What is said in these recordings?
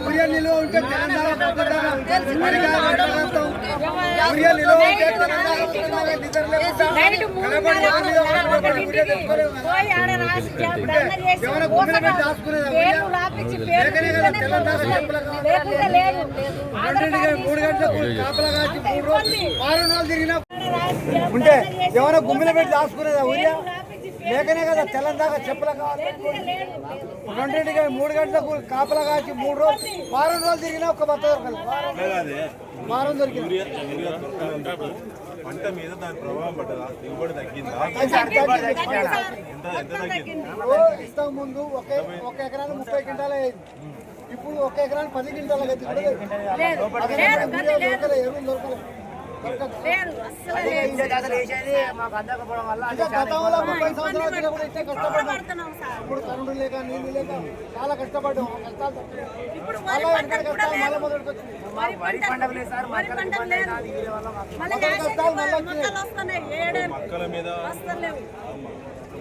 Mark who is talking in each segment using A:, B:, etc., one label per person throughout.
A: ఊరియా నిలువ ఉంటే తెలంగాణ పద్ధతిగా అడిగారు ఎట్లగలుగుతాం? ఊరియా నిలువ ఉంటే తెలంగాణ ఉంటే ఎవరో గుమ్మిలో పెట్టి దాచుకునేదా ఊరియా లేకనే కదా తెలంగాణ చెప్పులు కావాలి. రెండింటికి మూడు గంటలకు కాపలా కాచి మూడు రోజులు వారం రోజులు తిరిగినా ఒక్క బత్త దొరకదు. వారం దొరికింది.
B: పంట మీద దాని ప్రభావం పడ్డదా? దిగుబడి తగ్గిందా? ఎంత ఎంత తగ్గింది?
A: ఓ ఇస్తాం ముందు ఒకే ఒక ఎకరానికి ముప్పై క్వింటాలు ఇప్పుడు ఒక ఎకరానికి పది క్వింటాలు అయితే కూడా లేదు. గతంలో ముప్పై సంవత్సరాల కూడా ఇట్టే కష్టపడ్డాం
C: పడుతున్నాం సార్
A: ఇప్పుడు కరెంటు లేక నీళ్ళు లేక చాలా కష్టపడ్డాం ఆ కష్టాలు తప్పలేదు.
C: ఇప్పుడు
A: మళ్ళా
C: వరి
A: వెనకటి
C: పంటలు కూడా
A: కష్టాలు మళ్ళా
C: లేదు
A: మొదటికి వచ్చినాయి.
C: వరి పంటలు వరి పంటలు లేదు మళ్ళీ
A: కష్టాలు మళ్ళా వచ్చినాయి.
C: మొక్కలు వస్తున్నాయి ఏడేళ్ళు
B: మొక్కల మీద
C: వస్తలేవు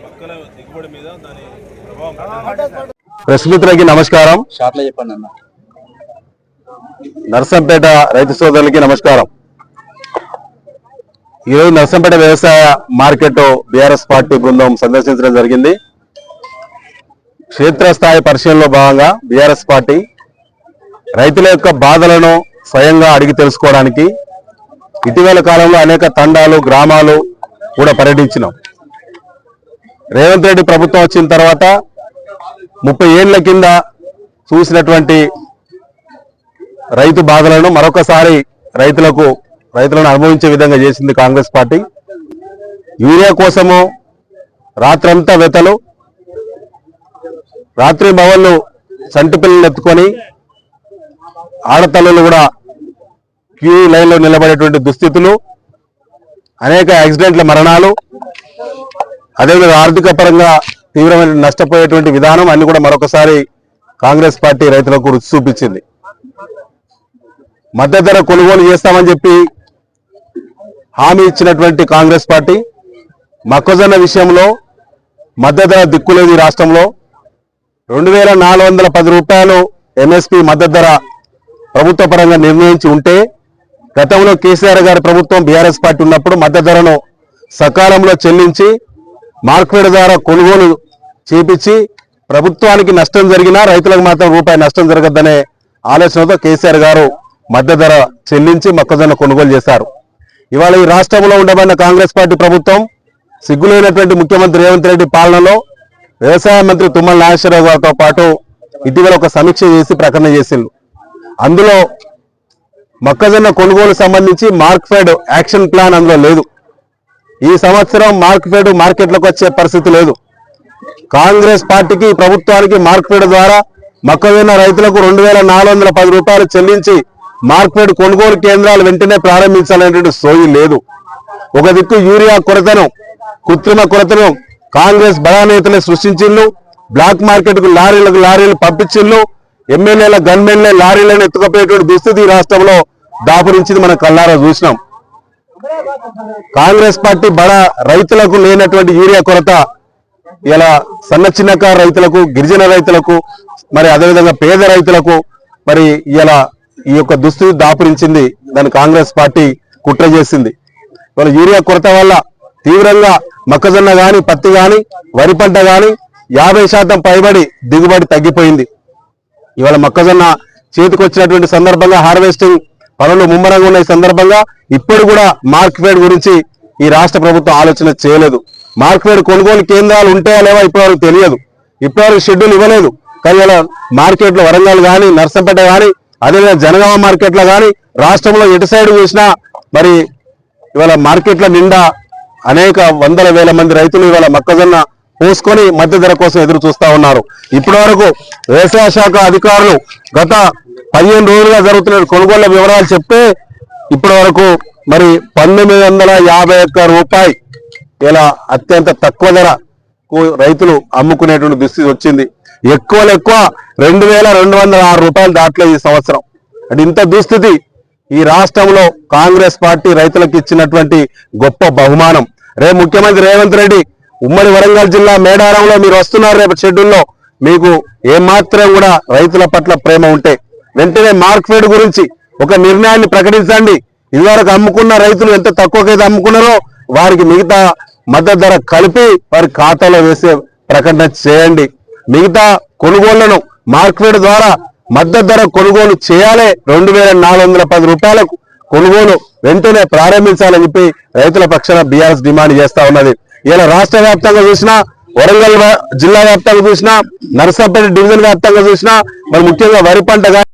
B: మొక్కల దిగుబడి మీద దాని ప్రభావం పడ్డదా?
A: పడ్డది, పడ్డది.
D: ప్రెస్ మిత్రులకి నమస్కారం
E: షార్ట్లో చెప్పండి అన్న
D: నర్సంపేట రైతు సోదరులకి నమస్కారం ఈరోజు నర్సంపేట వ్యవసాయ మార్కెట్ బీఆర్ఎస్ పార్టీ బృందం సందర్శించడం జరిగింది. క్షేత్రస్థాయి పరిశీలనలో భాగంగా బీఆర్ఎస్ పార్టీ రైతుల యొక్క బాధలను స్వయంగా అడిగి తెలుసుకోవడానికి ఇటీవల కాలంలో అనేక తండాలు గ్రామాలు కూడా పర్యటించినాం. రేవంత్ రెడ్డి ప్రభుత్వం వచ్చిన తర్వాత ముప్పై ఏళ్ళ కింద చూసినటువంటి రైతు బాధలను మరొకసారి రైతులకు రైతులను అనుభవించే విధంగా చేసింది కాంగ్రెస్ పార్టీ. యూరియా కోసము రాత్రంతా వెతలు రాత్రి భవన్లు సంటి పిల్లలు ఎత్తుకొని ఆడతల్లులు కూడా క్యూ లైన్లో నిలబడేటువంటి దుస్థితులు అనేక యాక్సిడెంట్ల మరణాలు అదేవిధంగా ఆర్థిక పరంగా తీవ్రమైన నష్టపోయేటువంటి విధానం అన్ని కూడా మరొకసారి కాంగ్రెస్ పార్టీ రైతులకు రుచి చూపించింది మద్దతు ధర కొనుగోలు చేస్తామని చెప్పి హామీ ఇచ్చినటువంటి కాంగ్రెస్ పార్టీ మొక్కజొన్న విషయంలో మద్దతు ధర దిక్కులేదు ఈ రాష్ట్రంలో. రెండు వేల నాలుగు వందల పది రూపాయలు ఎంఎస్పి మద్దతు ధర ప్రభుత్వ పరంగా నిర్ణయించి ఉంటే గతంలో కేసీఆర్ గారి ప్రభుత్వం బీఆర్ఎస్ పార్టీ ఉన్నప్పుడు మద్దతు ధరను సకాలంలో చెల్లించి మార్కెట్ ద్వారా కొనుగోలు చేపించి ప్రభుత్వానికి నష్టం జరిగినా రైతులకు మాత్రం రూపాయి నష్టం జరగద్దనే ఆలోచనతో కేసీఆర్ గారు మద్దతు ధర చెల్లించి మొక్కజొన్న కొనుగోలు చేశారు. ఇవాళ ఈ రాష్ట్రంలో ఉండబడిన కాంగ్రెస్ పార్టీ ప్రభుత్వం సిగ్గులేనటువంటి ముఖ్యమంత్రి రేవంత్ రెడ్డి పాలనలో వ్యవసాయ మంత్రి తుమ్మల నాగేశ్వరరావు గారితో పాటు ఇటీవల ఒక సమీక్ష చేసి ప్రకటన చేసిండు అందులో మొక్కజొన్న కొనుగోలు సంబంధించి మార్క్ఫెడ్ యాక్షన్ ప్లాన్ అందులో లేదు. ఈ సంవత్సరం మార్క్ఫెడ్ మార్కెట్లోకి వచ్చే పరిస్థితి లేదు. కాంగ్రెస్ పార్టీకి ప్రభుత్వానికి మార్క్ఫెడ్ ద్వారా మొక్కజొన్న రైతులకు రెండు వేల నాలుగు వందల పది రూపాయలు చెల్లించి మార్కెట్ కొనుగోలు కేంద్రాలు వెంటనే ప్రారంభించాలనేటువంటి సోయి లేదు. ఒక దిక్కు యూరియా కొరతను కృత్రిమ కొరతను కాంగ్రెస్ బలానేతలే నేతలే బ్లాక్ మార్కెట్కు లారీలకు లారీలు పంపించిళ్ళు ఎమ్మెల్యేల గన్మెన్లే లారీలను ఎత్తుకపోయేటువంటి దుస్థితి ఈ రాష్ట్రంలో దాపురించింది మనం కల్లారా చూసినాం. కాంగ్రెస్ పార్టీ బడా రైతులకు లేనటువంటి యూరియా కొరత ఇలా సన్న చిన్నకారు రైతులకు గిరిజన రైతులకు మరి అదేవిధంగా పేద రైతులకు మరి ఇలా ఈ యొక్క దుస్థితి దాపురించింది దాన్ని కాంగ్రెస్ పార్టీ కుట్ర చేసింది. మన యూరియా కొరత వల్ల తీవ్రంగా మొక్కజొన్న గాని పత్తి గాని వరి పంట గాని యాభై శాతం పైబడి దిగుబడి తగ్గిపోయింది. ఇవాళ మొక్కజొన్న చేతికొచ్చినటువంటి సందర్భంగా హార్వెస్టింగ్ పనులు ముమ్మరంగా ఉన్న ఈ సందర్భంగా ఇప్పుడు కూడా మార్కెట్ గురించి ఈ రాష్ట్ర ప్రభుత్వం ఆలోచన చేయలేదు. మార్కెట్ కొనుగోలు కేంద్రాలు ఉంటాయా లేవా ఇప్పటివరకు తెలియదు. ఇప్పటివరకు షెడ్యూల్ ఇవ్వలేదు. కానీ ఇలా మార్కెట్లో వరంగల్ కానీ నర్సంపేట కానీ అదేవిధంగా జనగామ మార్కెట్లో కానీ రాష్ట్రంలో ఎటు సైడ్ చూసినా మరి ఇవాళ మార్కెట్ల నిండా అనేక వందల వేల మంది రైతులు ఇవాళ మొక్కజొన్న పోసుకొని మధ్య ధర కోసం ఎదురు చూస్తూ ఉన్నారు. ఇప్పటి వరకు వ్యవసాయ శాఖ అధికారులు గత పదిహేను రోజులుగా జరుగుతున్న కొనుగోళ్ళ వివరాలు చెప్తే ఇప్పటి వరకు మరి పంతొమ్మిది వందల యాభై ఒక్క రూపాయి ఇలా అత్యంత తక్కువ ధరకు రైతులు అమ్ముకునేటువంటి దుస్థితి వచ్చింది. ఎక్కువలో ఎక్కువ రెండు వేల రెండు వందల ఆరు రూపాయలు దాట్లో ఈ సంవత్సరం. అంటే ఇంత దుస్థితి ఈ రాష్ట్రంలో కాంగ్రెస్ పార్టీ రైతులకు ఇచ్చినటువంటి గొప్ప బహుమానం. రేపు ముఖ్యమంత్రి రేవంత్ రెడ్డి ఉమ్మడి వరంగల్ జిల్లా మేడారంలో మీరు వస్తున్నారు రేపు షెడ్యూల్లో. మీకు ఏమాత్రం కూడా రైతుల పట్ల ప్రేమ ఉంటే. వెంటనే మార్క్ఫెడ్ గురించి ఒక నిర్ణయాన్ని ప్రకటించండి. ఇదివరకు అమ్ముకున్న రైతులు ఎంత తక్కువకైతే అమ్ముకున్నారో వారికి మిగతా మద్దతు ధర కలిపి వారి ఖాతాలో వేసే ప్రకటన చేయండి. మిగతా కొనుగోళ్ళను మార్కెట్ ద్వారా మద్దతు ధర కొనుగోలు చేయాలి. రెండు వేల నాలుగు వందల పది రూపాయలకు కొనుగోలు వెంటనే ప్రారంభించాలని చెప్పి రైతుల పక్షాన బీఆర్ఎస్ డిమాండ్ చేస్తా ఉన్నది. ఇలా రాష్ట్ర వ్యాప్తంగా చూసినా వరంగల్ జిల్లా వ్యాప్తంగా చూసినా నర్సాపేట డివిజన్ వ్యాప్తంగా చూసినా మరి ముఖ్యంగా వరి పంట